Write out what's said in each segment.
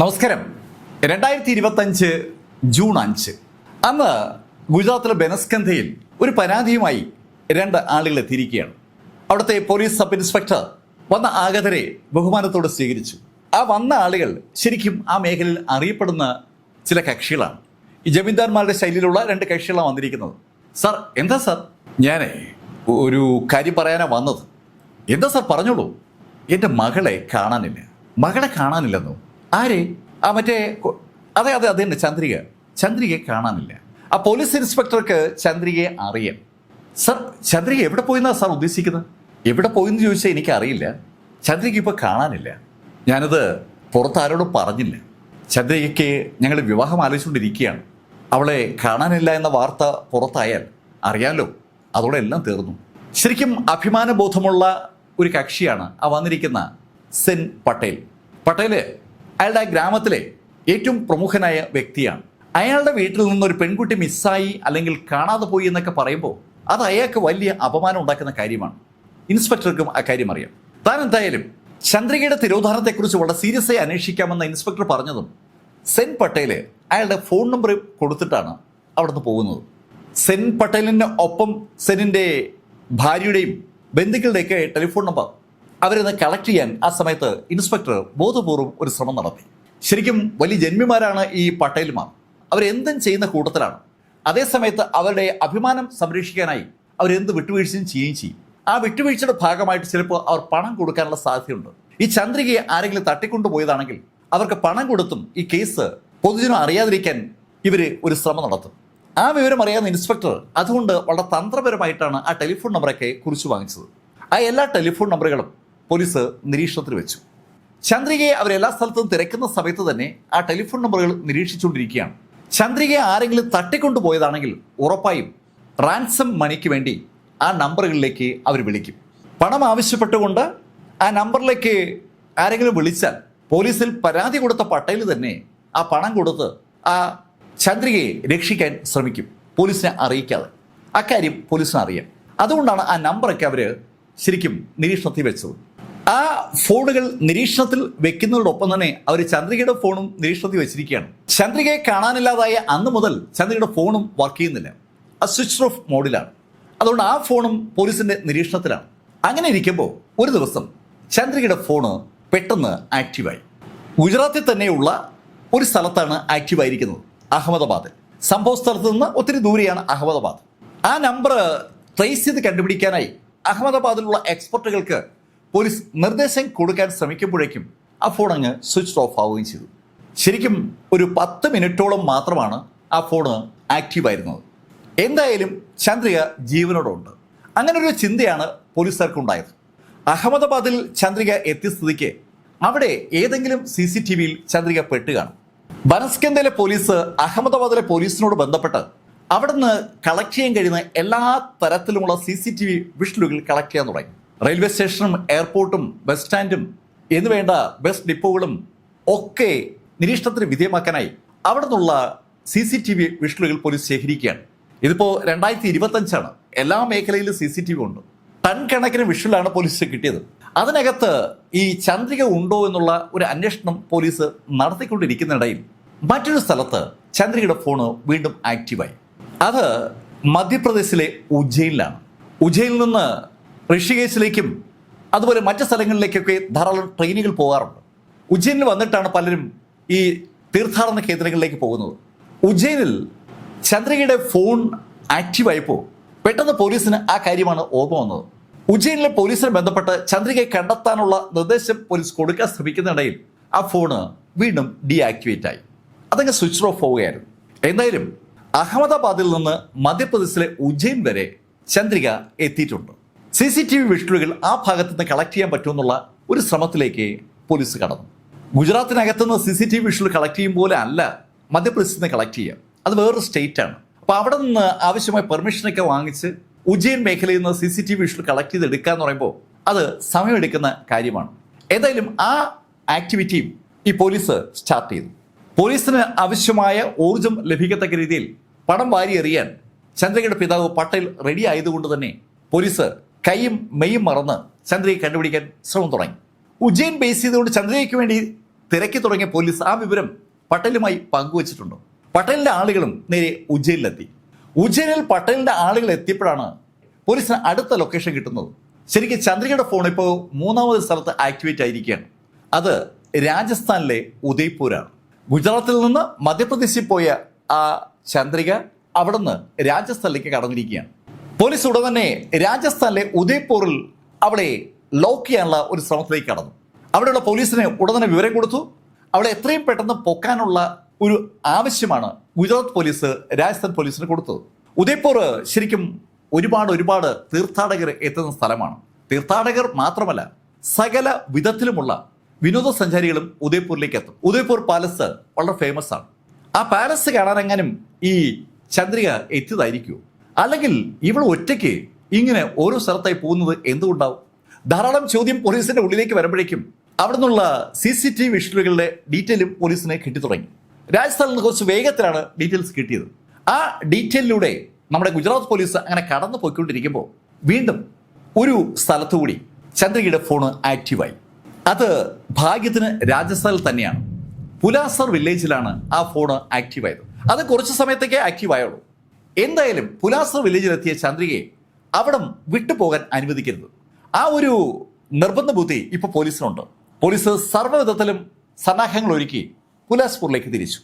നമസ്കാരം. രണ്ടായിരത്തി ഇരുപത്തഞ്ച് ജൂൺ അഞ്ച്. അന്ന് ഗുജറാത്തിലെ ബനസ്കന്ധയിൽ ഒരു പരാതിയുമായി രണ്ട് ആളുകൾ എത്തിയിരിക്കുകയാണ്. അവിടുത്തെ പോലീസ് സബ് ഇൻസ്പെക്ടർ വന്ന ആഗതരെ ബഹുമാനത്തോടെ സ്വീകരിച്ചു. ആ വന്ന ആളുകൾ ശരിക്കും ആ മേഖലയിൽ അറിയപ്പെടുന്ന ചില കക്ഷികളാണ്. ഈ ജമീന്ദാർമാരുടെ ശൈലിയിലുള്ള രണ്ട് കക്ഷികളാണ് വന്നിരിക്കുന്നത്. സാർ എന്താ സാർ? ഞാൻ ഒരു കാര്യം പറയാനാണ് വന്നത്. എന്താ സാർ പറഞ്ഞോളൂ? എന്റെ മകളെ കാണാനില്ല. മകളെ കാണാനില്ലെന്നോ? ആരെ? ആ മറ്റേ അതെ അതെ അതെ ചന്ദ്രിക. ചന്ദ്രികയെ കാണാനില്ല. ആ പോലീസ് ഇൻസ്പെക്ടർക്ക് ചന്ദ്രികയെ അറിയാം. സർ ചന്ദ്രിക എവിടെ പോയിന്നാ സാർ ഉദ്ദേശിക്കുന്നത്? എവിടെ പോയി എന്ന് ചോദിച്ചാൽ എനിക്കറിയില്ല. ചന്ദ്രിക ഇപ്പോൾ കാണാനില്ല. ഞാനത് പുറത്ത് ആരോടും പറഞ്ഞില്ല. ചന്ദ്രികയ്ക്ക് ഞങ്ങൾ വിവാഹം ആലോചിച്ചുകൊണ്ടിരിക്കുകയാണ്. അവളെ കാണാനില്ല എന്ന വാർത്ത പുറത്തായാൽ അറിയാലോ അതോടെ എല്ലാം തീർന്നു. ശരിക്കും അഭിമാനബോധമുള്ള ഒരു കക്ഷിയാണ് ആ വന്നിരിക്കുന്ന സെൻ പട്ടേൽ. പട്ടേൽ അയാളുടെ ഗ്രാമത്തിലെ ഏറ്റവും പ്രമുഖനായ വ്യക്തിയാണ്. അയാളുടെ വീട്ടിൽ നിന്ന് ഒരു പെൺകുട്ടി മിസ്സായി അല്ലെങ്കിൽ കാണാതെ പോയി എന്നൊക്കെ പറയുമ്പോൾ അത് അയാൾക്ക് വലിയ അപമാനം ഉണ്ടാക്കുന്ന കാര്യമാണ്. ഇൻസ്പെക്ടർക്കും ആ കാര്യം അറിയാം. താൻ എന്തായാലും ചന്ദ്രികയുടെ തിരോധാനത്തെക്കുറിച്ച് വളരെ സീരിയസ് ആയി അന്വേഷിക്കാമെന്ന് ഇൻസ്പെക്ടർ പറഞ്ഞതും സെൻ പട്ടേൽ അയാളുടെ ഫോൺ നമ്പർ കൊടുത്തിട്ടാണ് അവിടുന്ന് പോകുന്നത്. സെൻ പട്ടേലിന് ഒപ്പം സെനിന്റെ ഭാര്യയുടെയും ബന്ധുക്കളുടെയൊക്കെ ടെലിഫോൺ നമ്പർ അവരൊന്ന് കളക്ട് ചെയ്യാൻ ആ സമയത്ത് ഇൻസ്പെക്ടർ ബോധപൂർവം ഒരു ശ്രമം നടത്തി. ശരിക്കും വലിയ ജന്മിമാരാണ് ഈ പട്ടേലുമാർ. അവരെന്തും ചെയ്യുന്ന കൂട്ടത്തിലാണ്. അതേസമയത്ത് അവരുടെ അഭിമാനം സംരക്ഷിക്കാനായി അവരെന്ത് വിട്ടുവീഴ്ചയും ചെയ്യുകയും ചെയ്യും. ആ വിട്ടുവീഴ്ചയുടെ ഭാഗമായിട്ട് ചിലപ്പോൾ അവർ പണം കൊടുക്കാനുള്ള സാധ്യതയുണ്ട്. ഈ ചന്ദ്രികയെ ആരെങ്കിലും തട്ടിക്കൊണ്ടുപോയതാണെങ്കിൽ അവർക്ക് പണം കൊടുത്തും ഈ കേസ് പൊതുജനം അറിയാതിരിക്കാൻ ഇവർ ഒരു ശ്രമം നടത്തും. ആ വിവരം അറിയാവുന്ന ഇൻസ്പെക്ടർ അതുകൊണ്ട് വളരെ തന്ത്രപരമായിട്ടാണ് ആ ടെലിഫോൺ നമ്പറൊക്കെ കുറിച്ച് വാങ്ങിച്ചത്. ആ എല്ലാ ടെലിഫോൺ നമ്പറുകളും പോലീസ് നിരീക്ഷണത്തിൽ വെച്ചു. ചന്ദ്രികയെ അവരെല്ലാ സ്ഥലത്തും തിരക്കുന്ന സമയത്ത് തന്നെ ആ ടെലിഫോൺ നമ്പറുകൾ നിരീക്ഷിച്ചുകൊണ്ടിരിക്കുകയാണ്. ചന്ദ്രികയെ ആരെങ്കിലും തട്ടിക്കൊണ്ടുപോയതാണെങ്കിൽ ഉറപ്പായും റാൻസം മണിക്ക് വേണ്ടി ആ നമ്പറുകളിലേക്ക് അവർ വിളിക്കും. പണം ആവശ്യപ്പെട്ടുകൊണ്ട് ആ നമ്പറിലേക്ക് ആരെങ്കിലും വിളിച്ചാൽ പോലീസിൽ പരാതി കൊടുത്ത പട്ടേൽ തന്നെ ആ പണം കൊടുത്ത് ആ ചന്ദ്രികയെ രക്ഷിക്കാൻ ശ്രമിക്കും. പോലീസിനെ അറിയിക്കാതെ. അക്കാര്യം പോലീസിന് അറിയാം. അതുകൊണ്ടാണ് ആ നമ്പറൊക്കെ അവർ ശരിക്കും നിരീക്ഷണത്തിൽ വെച്ചത്. ആ ഫോണുകൾ നിരീക്ഷണത്തിൽ വെക്കുന്നതോടൊപ്പം തന്നെ അവർ ചന്ദ്രികയുടെ ഫോണും നിരീക്ഷണത്തിൽ വെച്ചിരിക്കുകയാണ്. ചന്ദ്രികയെ കാണാനില്ലാതായ അന്ന് മുതൽ ചന്ദ്രികയുടെ ഫോണും വർക്ക് ചെയ്യുന്നില്ല. ആ സ്വിച്ച് ഓഫ് മോഡിലാണ്. അതുകൊണ്ട് ആ ഫോണും പോലീസിന്റെ നിരീക്ഷണത്തിലാണ്. അങ്ങനെ ഇരിക്കുമ്പോൾ ഒരു ദിവസം ചന്ദ്രികയുടെ ഫോണ് പെട്ടെന്ന് ആക്റ്റീവായി. ഗുജറാത്തിൽ തന്നെയുള്ള ഒരു സ്ഥലത്താണ് ആക്റ്റീവായിരിക്കുന്നത്. അഹമ്മദാബാദിൽ. സംഭവ സ്ഥലത്ത് നിന്ന് ഒത്തിരി ദൂരെയാണ് അഹമ്മദാബാദ്. ആ നമ്പർ ട്രേസ് ചെയ്ത് കണ്ടുപിടിക്കാനായി അഹമ്മദാബാദിലുള്ള എക്സ്പെർട്ടുകൾക്ക് പോലീസ് നിർദ്ദേശം കൊടുക്കാൻ ശ്രമിക്കുമ്പോഴേക്കും ആ ഫോൺ അങ്ങ് സ്വിച്ച് ഓഫ് ആവുകയും ചെയ്തു. ശരിക്കും ഒരു പത്ത് മിനിറ്റോളം മാത്രമാണ് ആ ഫോണ് ആക്റ്റീവായിരുന്നത് എന്തായാലും ചന്ദ്രിക ജീവനോടുണ്ട്. അങ്ങനെ ഒരു ചിന്തയാണ് പോലീസുകാർക്ക് ഉണ്ടായത് അഹമ്മദാബാദിൽ ചന്ദ്രിക എത്തിയ സ്ഥിതിക്ക് അവിടെ ഏതെങ്കിലും സി സി ടി വിയിൽ ചന്ദ്രിക പെട്ടുകാണും ബനസ്കന്തയിലെ പോലീസ് അഹമ്മദാബാദിലെ പോലീസിനോട് ബന്ധപ്പെട്ട് അവിടുന്ന് കളക്ട് ചെയ്യാൻ കഴിയുന്ന എല്ലാ തരത്തിലുമുള്ള സി സി ടി വി വിഷ്വലുകൾ കളക്ട് ചെയ്യാൻ തുടങ്ങി. റെയിൽവേ സ്റ്റേഷനും എയർപോർട്ടും ബസ് സ്റ്റാൻഡും എന്ന് വേണ്ട ബസ് ഡിപ്പോകളും ഒക്കെ നിരീക്ഷണത്തിന് വിധേയമാക്കാനായി അവിടെ നിന്നുള്ള സി സി ടി വി വിഷ്വലുകൾ പോലീസ് ശേഖരിക്കുകയാണ്. ഇതിപ്പോ രണ്ടായിരത്തി ഇരുപത്തഞ്ചാണ് എല്ലാ മേഖലയിലും സി സി ടി വി ഉണ്ട്. ടൺ കണക്കിന് വിഷ്വലാണ് പോലീസ് കിട്ടിയത്. അതിനകത്ത് ഈ ചന്ദ്രിക ഉണ്ടോ എന്നുള്ള ഒരു അന്വേഷണം പോലീസ് നടത്തിക്കൊണ്ടിരിക്കുന്നിടയിൽ മറ്റൊരു സ്ഥലത്ത് ചന്ദ്രികയുടെ ഫോണ് വീണ്ടും ആക്റ്റീവായി. അത് മധ്യപ്രദേശിലെ ഉജ്ജയിനിലാണ്. ഉജ്ജയിൽ നിന്ന് ഋഷികേശിലേക്കും അതുപോലെ മറ്റു സ്ഥലങ്ങളിലേക്കൊക്കെ ധാരാളം ട്രെയിനുകൾ പോകാറുണ്ട്. ഉജ്ജയിനിൽ വന്നിട്ടാണ് പലരും ഈ തീർത്ഥാടന കേന്ദ്രങ്ങളിലേക്ക് പോകുന്നത്. ഉജ്ജയിനിൽ ചന്ദ്രികയുടെ ഫോൺ ആക്റ്റീവായപ്പോൾ പെട്ടെന്ന് പോലീസിന് ആ കാര്യമാണ് ഓർമ്മ വന്നത്. ഉജ്ജയിനിലെ പോലീസിനെ ബന്ധപ്പെട്ട് ചന്ദ്രികയെ കണ്ടെത്താനുള്ള നിർദ്ദേശം പോലീസ് കൊടുക്കാൻ ശ്രമിക്കുന്നിടയിൽ ആ ഫോണ് വീണ്ടും ഡീആക്ടിവേറ്റ് ആയി. അതങ്ങ് സ്വിച്ച് ഓഫ് പോവുകയായിരുന്നു എന്തായാലും അഹമ്മദാബാദിൽ നിന്ന് മധ്യപ്രദേശിലെ ഉജ്ജയിൻ വരെ ചന്ദ്രിക എത്തിയിട്ടുണ്ട്. സി സി ടി വി വിഷ്വലുകൾ ആ ഭാഗത്ത് നിന്ന് കളക്ട് ചെയ്യാൻ പറ്റുമെന്നുള്ള ഒരു ശ്രമത്തിലേക്ക് പോലീസ് കടന്നു. ഗുജറാത്തിനകത്ത് നിന്ന് C C T V visual collect ചെയ്യും പോലെ അല്ല മധ്യപ്രദേശിൽ നിന്ന് കളക്ട് ചെയ്യുക അത് വേറൊരു സ്റ്റേറ്റ് ആണ്. അപ്പൊ അവിടെ നിന്ന് ആവശ്യമായ പെർമിഷനൊക്കെ വാങ്ങിച്ച് ഉജ്ജയിൻ മേഖലയിൽ നിന്ന് C C T V visual collect ചെയ്ത് എടുക്കുക എന്ന് പറയുമ്പോൾ അത് സമയമെടുക്കുന്ന കാര്യമാണ്. ഏതായാലും ആ ആക്ടിവിറ്റിയും ഈ പോലീസ് സ്റ്റാർട്ട് ചെയ്തു. പോലീസിന് ആവശ്യമായ ഊർജം ലഭിക്കത്തക്ക രീതിയിൽ പണം വാരി എറിയാൻ ചന്ദ്രകയുടെ പിതാവ് പട്ടേൽ റെഡി ആയതുകൊണ്ട് തന്നെ പോലീസ് കൈയും മെയ്യും മറന്ന് ചന്ദ്രയെ കണ്ടുപിടിക്കാൻ ശ്രമം തുടങ്ങി. ഉജ്ജയിൻ ബേസ് ചെയ്തുകൊണ്ട് ചന്ദ്രയ്ക്ക് വേണ്ടി തിരക്കി തുടങ്ങിയ പോലീസ് ആ വിവരം പട്ടേലുമായി പങ്കുവച്ചിട്ടുണ്ട്. പട്ടേലിന്റെ ആളുകളും നേരെ ഉജ്ജയിലെത്തി. ഉജ്ജയിനിൽ പട്ടേലിന്റെ ആളുകൾ എത്തിയപ്പോഴാണ് പോലീസിന് അടുത്ത ലൊക്കേഷൻ കിട്ടുന്നത്. ശരിക്കും ചന്ദ്രികയുടെ ഫോൺ ഇപ്പോൾ മൂന്നാമത് സ്ഥലത്ത് ആക്ടിവേറ്റ് ആയിരിക്കുകയാണ്. അത് രാജസ്ഥാനിലെ ഉദയ്പൂരാണ്. ഗുജറാത്തിൽ നിന്ന് മധ്യപ്രദേശിൽ പോയ ആ ചന്ദ്രിക അവിടുന്ന് രാജസ്ഥാനിലേക്ക് കടന്നിരിക്കുകയാണ്. പോലീസ് ഉടൻ തന്നെ രാജസ്ഥാനിലെ ഉദയ്പൂറിൽ അവളെ ലോക്ക് ചെയ്യാനുള്ള ഒരു ശ്രമത്തിലേക്ക് കടന്നു. അവിടെയുള്ള പോലീസിന് ഉടൻ തന്നെ വിവരം കൊടുത്തു. അവളെ എത്രയും പെട്ടെന്ന് പൊക്കാനുള്ള ഒരു ആവശ്യമാണ് ഗുജറാത്ത് പോലീസ് രാജസ്ഥാൻ പോലീസിന് കൊടുത്തത്. ഉദയ്പൂർ ശരിക്കും ഒരുപാട് ഒരുപാട് തീർത്ഥാടകർ എത്തുന്ന സ്ഥലമാണ്. തീർത്ഥാടകർ മാത്രമല്ല സകല വിധത്തിലുമുള്ള വിനോദസഞ്ചാരികളും ഉദയ്പൂരിലേക്ക് എത്തും. ഉദയ്പൂർ പാലസ് വളരെ ഫേമസ് ആണ്. ആ പാലസ് കാണാനെങ്ങാനും ഈ ചന്ദ്രിക എത്തിയതായിരിക്കുമോ? അല്ലെങ്കിൽ ഇവൾ ഒറ്റയ്ക്ക് ഇങ്ങനെ ഓരോ സ്ഥലത്തായി പോകുന്നത് എന്തുകൊണ്ടാവും? ധാരാളം ചോദ്യം പോലീസിന്റെ ഉള്ളിലേക്ക് വരുമ്പോഴേക്കും അവിടെ നിന്നുള്ള സി സി ടി വി വിഷ്വലുകളുടെ ഡീറ്റെയിലും പോലീസിനെ കിട്ടി തുടങ്ങി രാജസ്ഥാനിൽ നിന്ന് കുറച്ച് വേഗത്തിലാണ് ഡീറ്റെയിൽസ് കിട്ടിയത്. ആ ഡീറ്റെയിലൂടെ നമ്മുടെ ഗുജറാത്ത് പോലീസ് അങ്ങനെ കടന്നു പോയിക്കൊണ്ടിരിക്കുമ്പോൾ വീണ്ടും ഒരു സ്ഥലത്തുകൂടി ചന്ദ്രികയുടെ ഫോണ് ആക്റ്റീവായി. അത് ഭാഗ്യത്തിന് രാജസ്ഥാനിൽ തന്നെയാണ്. പുലാസർ വില്ലേജിലാണ് ആ ഫോണ് ആക്റ്റീവായത്. അത് കുറച്ച് സമയത്തേക്കേ ആക്റ്റീവ് ആയുള്ളൂ എന്തായാലും പുലാസർ വില്ലേജിലെത്തിയ ചന്ദ്രികയെ അവിടം വിട്ടുപോകാൻ അനുവദിക്കരുത്. ആ ഒരു നിർബന്ധ ബുദ്ധി ഇപ്പൊ പോലീസിനുണ്ട്. പോലീസ് സർവവിധത്തിലും സന്നാഹങ്ങൾ ഒരുക്കി പുലാസ്പൂരിലേക്ക് തിരിച്ചു.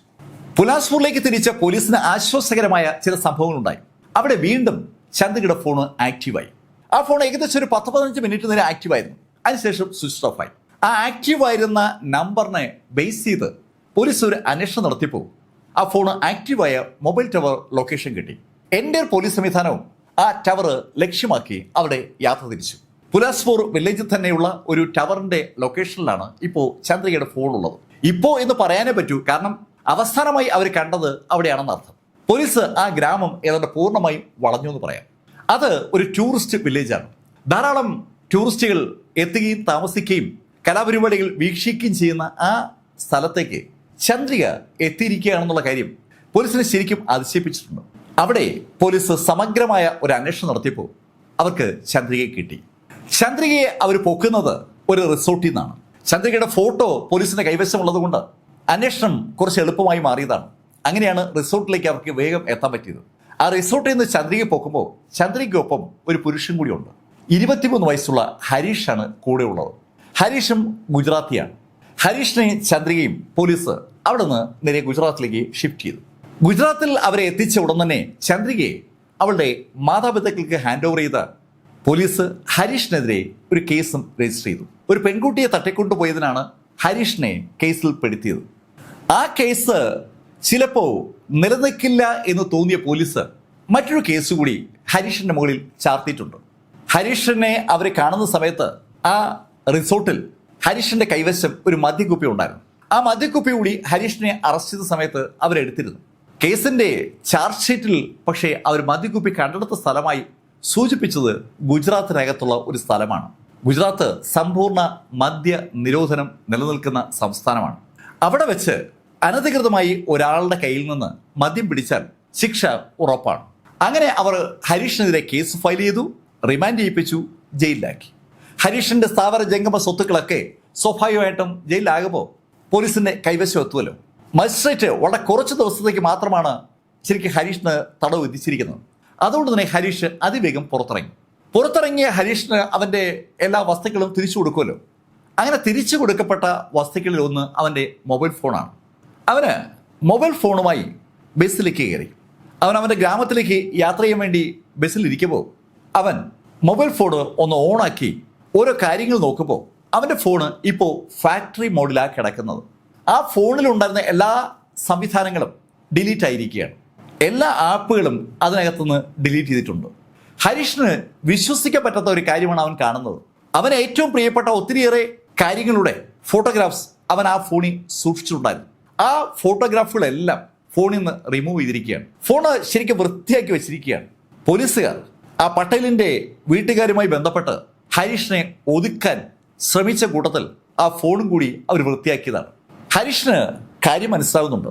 പുലാസ്പൂരിലേക്ക് തിരിച്ച പോലീസിന് ആശ്വാസകരമായ ചില സംഭവങ്ങളുണ്ടായി. അവിടെ വീണ്ടും ചന്ദ്രികയുടെ ഫോൺ ആക്റ്റീവായി. ആ ഫോൺ ഏകദേശം ഒരു പത്ത് പതിനഞ്ച് മിനിറ്റ് നേരം ആക്റ്റീവായിരുന്നു. അതിനുശേഷം സ്വിച്ച് ഓഫ് ആയി. ആ ആക്റ്റീവ് ആയിരുന്ന നമ്പറിനെ ബേസ് ചെയ്ത് പോലീസ് ഒരു അന്വേഷണം നടത്തിയപ്പോൾ ആ ഫോൺ ആക്റ്റീവായ മൊബൈൽ ടവർ ലൊക്കേഷൻ കിട്ടി. എന്റെ പോലീസ് സംവിധാനവും ആ ടവർ ലക്ഷ്യമാക്കി അവിടെ യാത്ര തിരിച്ചു. പുലാസ്പൂർ വില്ലേജിൽ തന്നെയുള്ള ഒരു ടവറിന്റെ ലൊക്കേഷനിലാണ് ഇപ്പോൾ ചന്ദ്രികയുടെ ഫോൺ ഉള്ളത്. ഇപ്പോൾ എന്ന് പറയാനേ പറ്റൂ കാരണം അവസാനമായി അവർ കണ്ടത് അവിടെയാണെന്ന് അർത്ഥം. പോലീസ് ആ ഗ്രാമം ഏതാണ്ട് പൂർണമായും വളഞ്ഞു എന്ന് പറയാം. അത് ഒരു ടൂറിസ്റ്റ് വില്ലേജാണ് ധാരാളം ടൂറിസ്റ്റുകൾ എത്തുകയും താമസിക്കുകയും കലാപരിപാടികൾ വീക്ഷിക്കുകയും ചെയ്യുന്ന ആ സ്ഥലത്തേക്ക് ചന്ദ്രിക എത്തിയിരിക്കുകയാണെന്നുള്ള കാര്യം പോലീസിനെ ശരിക്കും അതിശയിപ്പിച്ചിട്ടുണ്ട്. അവിടെ പോലീസ് സമഗ്രമായ ഒരു അന്വേഷണം നടത്തിയപ്പോൾ അവർക്ക് ചന്ദ്രികയെ കിട്ടി. ചന്ദ്രികയെ അവർ പൊക്കുന്നത് ഒരു റിസോർട്ടിൽ നിന്നാണ്. ചന്ദ്രികയുടെ ഫോട്ടോ പോലീസിന്റെ കൈവശമുള്ളത് കൊണ്ട് അന്വേഷണം കുറച്ച് എളുപ്പമായി മാറിയതാണ്. അങ്ങനെയാണ് റിസോർട്ടിലേക്ക് അവർക്ക് വേഗം എത്താൻ പറ്റിയത്. ആ റിസോർട്ടിൽ നിന്ന് ചന്ദ്രികയെ പൊക്കുമ്പോൾ ചന്ദ്രികയ്ക്കൊപ്പം ഒരു പുരുഷൻ കൂടിയുണ്ട്. ഇരുപത്തിമൂന്ന് വയസ്സുള്ള ഹരീഷാണ് കൂടെ ഉള്ളത് ഹരീഷും ഗുജറാത്തിയാണ്. ഹരീഷിനെ ചന്ദ്രികയും പോലീസ് അവിടെ നിന്ന് നേരെ ഗുജറാത്തിലേക്ക് ഷിഫ്റ്റ് ചെയ്തു. ഗുജറാത്തിൽ അവരെ എത്തിച്ച ഉടൻ തന്നെ ചന്ദ്രികയെ അവളുടെ മാതാപിതാക്കൾക്ക് ഹാൻഡ് ഓവർ ചെയ്ത പോലീസ് ഹരീഷിനെതിരെ ഒരു കേസും രജിസ്റ്റർ ചെയ്തു. ഒരു പെൺകുട്ടിയെ തട്ടിക്കൊണ്ടുപോയതിനാണ് ഹരീഷിനെ കേസിൽ പെടുത്തിയത്. ആ കേസ് ചിലപ്പോൾ നിലനിൽക്കില്ല എന്ന് തോന്നിയ പോലീസ് മറ്റൊരു കേസ് കൂടി ഹരീഷിന്റെ മുകളിൽ ചാർത്തിയിട്ടുണ്ട്. ഹരീഷിനെ അവരെ കാണുന്ന സമയത്ത് ആ റിസോർട്ടിൽ ഹരീഷിന്റെ കൈവശം ഒരു മദ്യക്കുപ്പി ഉണ്ടായിരുന്നു. ആ മദ്യക്കുപ്പി കൂടി ഹരീഷിനെ അറസ്റ്റ് ചെയ്ത സമയത്ത് അവരെടുത്തിരുന്നു കേസിന്റെ ചാർജ് ഷീറ്റിൽ പക്ഷേ അവർ മദ്യക്കുപ്പി കണ്ടെടുത്ത സ്ഥലമായി സൂചിപ്പിച്ചത് ഗുജറാത്തിനകത്തുള്ള ഒരു സ്ഥലമാണ്. ഗുജറാത്ത് സമ്പൂർണ മദ്യ നിരോധനം നിലനിൽക്കുന്ന സംസ്ഥാനമാണ്. അവിടെ വെച്ച് അനധികൃതമായി ഒരാളുടെ കയ്യിൽ നിന്ന് മദ്യം പിടിച്ചാൽ ശിക്ഷ ഉറപ്പാണ്. അങ്ങനെ അവർ ഹരീഷിനെതിരെ കേസ് ഫയൽ ചെയ്തു റിമാൻഡ് ചെയ്യിപ്പിച്ചു ജയിലിലാക്കി. ഹരീഷിന്റെ സ്ഥാവര ജംഗമ സ്വത്തുക്കളൊക്കെ സ്വാഭാവികമായിട്ടും ജയിലിലാകുമ്പോൾ പോലീസിന്റെ കൈവശം എത്തുമല്ലോ മജിസ്ട്രേറ്റ് വളരെ കുറച്ച് ദിവസത്തേക്ക് മാത്രമാണ് ശരിക്കും ഹരീഷിന് തടവ് വിധിച്ചിരിക്കുന്നത്. അതുകൊണ്ട് തന്നെ ഹരീഷ് അതിവേഗം പുറത്തിറങ്ങി. പുറത്തിറങ്ങിയ ഹരീഷിന് അവന്റെ എല്ലാ വസ്തുക്കളും തിരിച്ചു കൊടുക്കുമല്ലോ അങ്ങനെ തിരിച്ചു കൊടുക്കപ്പെട്ട വസ്തുക്കളിൽ ഒന്ന് അവന്റെ മൊബൈൽ ഫോണാണ്. അവന് മൊബൈൽ ഫോണുമായി ബസ്സിലേക്ക് കയറി. അവൻ അവന്റെ ഗ്രാമത്തിലേക്ക് യാത്ര ചെയ്യാൻ വേണ്ടി ബസ്സിൽ ഇരിക്കുമ്പോൾ അവൻ മൊബൈൽ ഫോൺ ഒന്ന് ഓണാക്കി ഓരോ കാര്യങ്ങൾ നോക്കുമ്പോൾ അവന്റെ ഫോണ് ഇപ്പോൾ ഫാക്ടറി മോഡിലാണ് കിടക്കുന്നത്. ആ ഫോണിലുണ്ടായിരുന്ന എല്ലാ സംവിധാനങ്ങളും ഡിലീറ്റ് ആയിരിക്കുകയാണ്. എല്ലാ ആപ്പുകളും അതിനകത്തുനിന്ന് ഡിലീറ്റ് ചെയ്തിട്ടുണ്ട്. ഹരീഷിന് വിശ്വസിക്കാൻ പറ്റാത്ത ഒരു കാര്യമാണ് അവൻ കാണുന്നത്. അവന് ഏറ്റവും പ്രിയപ്പെട്ട ഒത്തിരിയേറെ കാര്യങ്ങളുടെ ഫോട്ടോഗ്രാഫ്സ് അവൻ ആ ഫോണിൽ സൂക്ഷിച്ചിട്ടുണ്ടായിരുന്നു. ആ ഫോട്ടോഗ്രാഫുകളെല്ലാം ഫോണിൽ നിന്ന് റിമൂവ് ചെയ്തിരിക്കുകയാണ്. ഫോണ് ശരിക്കും വൃത്തിയാക്കി വെച്ചിരിക്കുകയാണ്. പോലീസുകാർ ആ പട്ടേലിന്റെ വീട്ടുകാരുമായി ബന്ധപ്പെട്ട് ഹരീഷിനെ ഒതുക്കാൻ ശ്രമിച്ച കൂട്ടത്തിൽ ആ ഫോണും കൂടി അവർ വൃത്തിയാക്കിയതാണ്. ഹരീഷിന് കാര്യം മനസ്സിലാവുന്നുണ്ട്.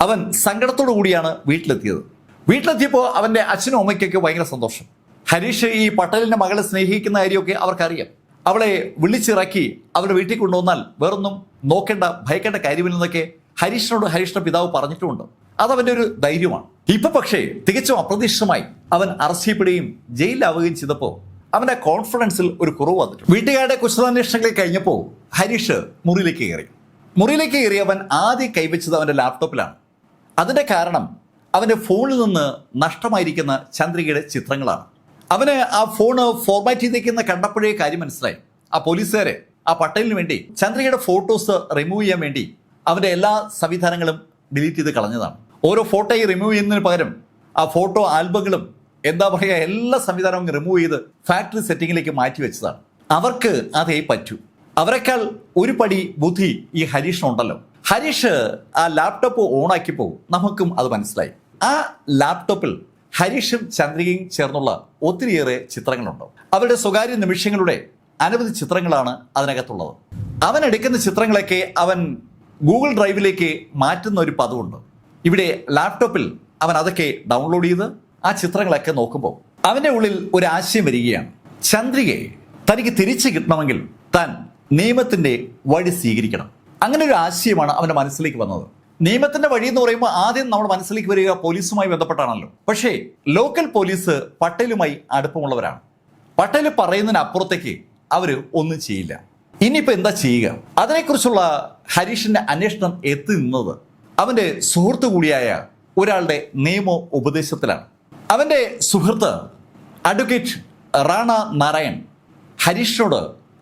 അവൻ സങ്കടത്തോടു കൂടിയാണ് വീട്ടിലെത്തിയത്. വീട്ടിലെത്തിയപ്പോൾ അവന്റെ അച്ഛനും അമ്മയ്ക്കൊക്കെ ഭയങ്കര സന്തോഷം. ഹരീഷ് ഈ പട്ടേലിന്റെ മകളെ സ്നേഹിക്കുന്ന കാര്യമൊക്കെ അവർക്കറിയാം. അവളെ വിളിച്ചിറക്കി അവരുടെ വീട്ടിൽ കൊണ്ടുവന്നാൽ വേറൊന്നും നോക്കേണ്ട ഭയക്കേണ്ട കാര്യമില്ലെന്നൊക്കെ ഹരീഷിനോട് ഹരീഷിന്റെ പിതാവ് പറഞ്ഞിട്ടുമുണ്ട്. അതവന്റെ ഒരു ധൈര്യമാണ്. ഇപ്പൊ പക്ഷേ തികച്ചും അപ്രതീക്ഷിതമായി അവൻ അറസ്റ്റ് ചെയ്യപ്പെടുകയും ജയിലിലാവുകയും ചെയ്തപ്പോൾ അവന്റെ കോൺഫിഡൻസിൽ ഒരു കുറവ് വന്നിട്ടുണ്ട്. വീട്ടുകാരുടെ കുശലാന്വേഷണങ്ങൾ കഴിഞ്ഞപ്പോൾ ഹരീഷ് മുറിയിലേക്ക് കയറി. മുറിയിലേക്ക് കയറിയവൻ ആദ്യം കൈവച്ചത് അവന്റെ ലാപ്ടോപ്പിലാണ്. അതിന്റെ കാരണം അവന്റെ ഫോണിൽ നിന്ന് നഷ്ടമായിരിക്കുന്ന ചന്ദ്രികയുടെ ചിത്രങ്ങളാണ്. അവന് ആ ഫോണ് ഫോർമാറ്റ് ചെയ്തേക്കുന്ന കണ്ടപ്പോഴേ കാര്യം മനസ്സിലായി. ആ പോലീസുകാരെ ആ പട്ടേലിന് വേണ്ടി ചന്ദ്രികയുടെ ഫോട്ടോസ് റിമൂവ് ചെയ്യാൻ വേണ്ടി അവന്റെ എല്ലാ സംവിധാനങ്ങളും ഡിലീറ്റ് ചെയ്ത് കളഞ്ഞതാണ്. ഓരോ ഫോട്ടോയും റിമൂവ് ചെയ്യുന്നതിന് പകരം ആ ഫോട്ടോ ആൽബങ്ങളും എന്താ പറയുക എല്ലാ സംവിധാനവും റിമൂവ് ചെയ്ത് ഫാക്ടറി സെറ്റിങ്ങിലേക്ക് മാറ്റി വെച്ചതാണ്. അവർക്ക് അതേ പറ്റൂ. അവരെക്കാൾ ഒരു പടി ബുദ്ധി ഈ ഹരീഷിനുണ്ടല്ലോ ഹരീഷ് ആ ലാപ്ടോപ്പ് ഓണാക്കിയപ്പോൾ നമുക്കും അത് മനസ്സിലായി. ആ ലാപ്ടോപ്പിൽ ഹരീഷും ചന്ദ്രികയും ചേർന്നുള്ള ഒത്തിരിയേറെ ചിത്രങ്ങളുണ്ട്. അവരുടെ സ്വകാര്യ നിമിഷങ്ങളുടെ അനവധി ചിത്രങ്ങളാണ് അതിനകത്തുള്ളത്. അവൻ എടുക്കുന്ന ചിത്രങ്ങളൊക്കെ അവൻ ഗൂഗിൾ ഡ്രൈവിലേക്ക് മാറ്റുന്ന ഒരു പദമുണ്ട് ഇവിടെ ലാപ്ടോപ്പിൽ അവൻ അതൊക്കെ ഡൗൺലോഡ് ചെയ്ത് ആ ചിത്രങ്ങളൊക്കെ നോക്കുമ്പോൾ അവന്റെ ഉള്ളിൽ ഒരു ആശയം വരികയാണ്. ചന്ദ്രികയെ തനിക്ക് തിരിച്ചു കിട്ടണമെങ്കിൽ താൻ നിയമത്തിന്റെ വഴി സ്വീകരിക്കണം. അങ്ങനെ ഒരു ആശയമാണ് അവന്റെ മനസ്സിലേക്ക് വന്നത്. നിയമത്തിന്റെ വഴി എന്ന് പറയുമ്പോൾ ആദ്യം നമ്മൾ മനസ്സിലേക്ക് വരിക പോലീസുമായി ബന്ധപ്പെട്ടാണല്ലോ. പക്ഷേ ലോക്കൽ പോലീസ് പട്ടേലുമായി അടുപ്പമുള്ളവരാണ്. പട്ടേൽ പറയുന്നതിനപ്പുറത്തേക്ക് അവർ ഒന്നും ചെയ്യില്ല. ഇനിയിപ്പോൾ എന്താ ചെയ്യുക? അതിനെക്കുറിച്ചുള്ള ഹരീഷിന്റെ അന്വേഷണം എത്തി നിന്നത് അവന്റെ സുഹൃത്തു കൂടിയായ ഒരാളുടെ നിയമ ഉപദേശത്തിലാണ് അവന്റെ സുഹൃത്ത് അഡ്വക്കേറ്റ് റാണ നാരായൺ ഹരീഷിനോട്